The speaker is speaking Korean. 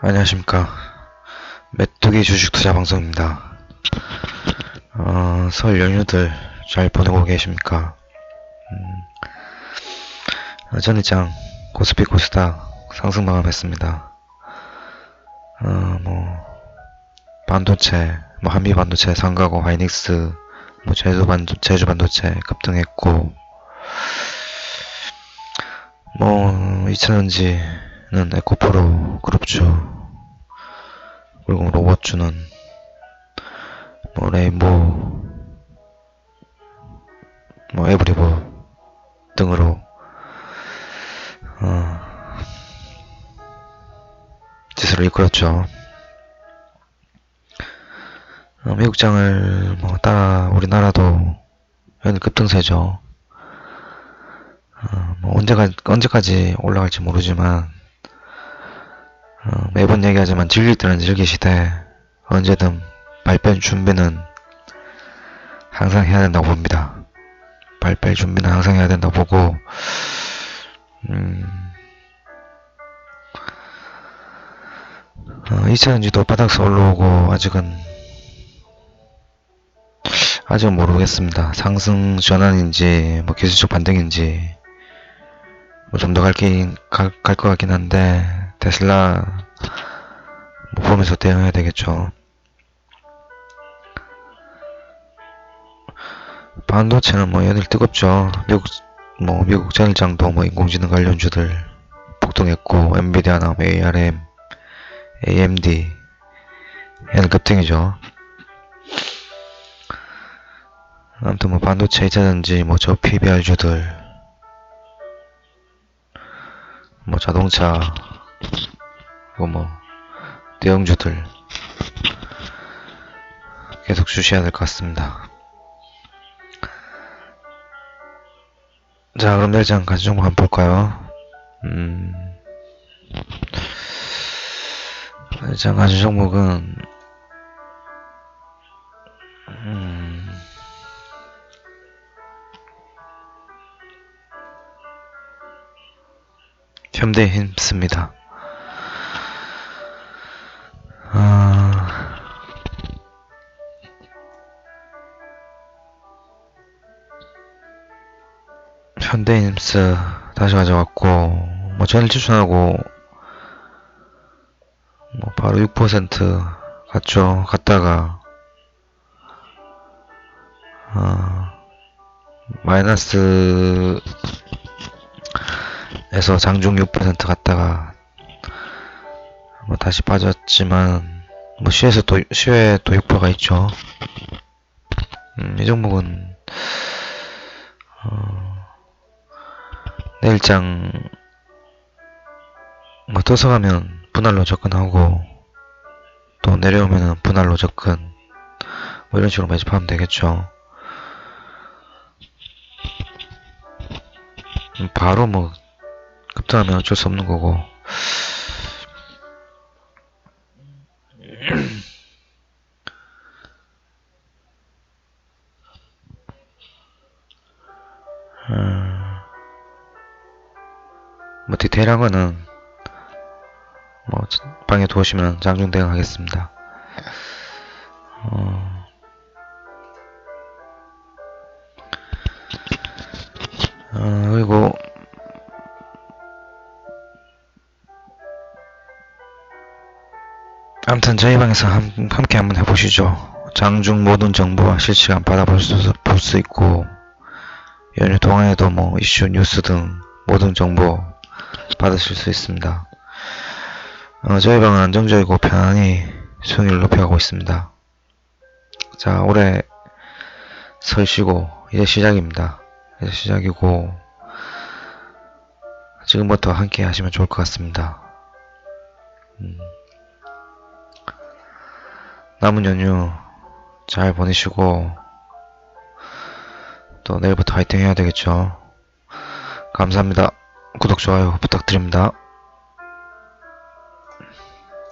안녕하십니까. 메뚜기 주식 투자 방송입니다. 어, 설 연휴들 잘 보내고 계십니까? 음, 어, 전일장 코스피 코스닥 상승 마감했습니다. 어, 뭐, 반도체, 뭐, 한미 반도체 상가고 하이닉스, 뭐, 제주 반도, 제주 반도체 급등했고, 뭐, 2차전지는 에코프로 그룹주, 그리고 로봇주는 뭐 레인보우, 뭐 에브리보 등으로 어, 지수를 이끌었죠. 어, 미국장을 뭐 따라 우리나라도 현재 급등세죠. 어, 뭐 언제가, 언제까지 올라갈지 모르지만 어, 매번 얘기하지만 즐길 때는 즐기시되 언제든 발뺄 준비는 항상 해야 된다고 봅니다. 발뺄 준비는 항상 해야 된다고 보고 음, 어, 2차전지도 바닥서 올라오고 아직은 아직은 모르겠습니다. 상승 전환인지 뭐 기술적 반등인지 뭐 좀 더 갈게 갈것 같긴 한데 테슬라 뭐 보면서 대응해야 되겠죠. 반도체는 뭐 연일 뜨겁죠. 미국 뭐 미국 전일장도 뭐 인공지능 관련주들 폭등했고 엔비디아나 뭐 ARM, AMD 연일 급등이죠. 아무튼 뭐 반도체 2차전지 뭐 저 PBR주들 뭐 자동차 그리고 뭐 대형주들 계속 주시해야 될 것 같습니다. 자 그럼 내장 가지 종목 한번 볼까요? 음 내장 가지 종목은 음 현대 힘씁니다. 현대힘스 다시 가져왔고 뭐 전일 추천하고 뭐 바로 6% 갔죠. 갔다가 아, 마이너스 에서 장중 6% 갔다가 뭐 다시 빠졌지만 뭐 시에서 또 시외에 또 효과가 있죠. 음, 이 종목은 어, 내일장 뭐 떠서 가면 분할로 접근하고 또 내려오면은 분할로 접근 뭐 이런 식으로 매집하면 되겠죠. 음, 바로 뭐 급등하면 어쩔 수 없는 거고 음, 뭐 디테일한 거는 뭐 방에 두시면 장중 대응하겠습니다. 어, 어, 그리고 아무튼 저희 방에서 함, 함께 한번 해보시죠. 장중 모든 정보와 실시간 받아볼 수, 볼수 있고 연휴 동안에도 뭐 이슈 뉴스 등 모든 정보 받으실 수 있습니다. 어, 저희 방은 안정적이고 편안히 수익률 높여가고 있습니다. 자, 올해 설 쉬고 이제 시작입니다. 이제 시작이고 지금부터 함께 하시면 좋을 것 같습니다. 음. 남은 연휴 잘 보내시고 또 내일부터 화이팅 해야 되겠죠. 감사합니다. 구독, 좋아요 부탁드립니다.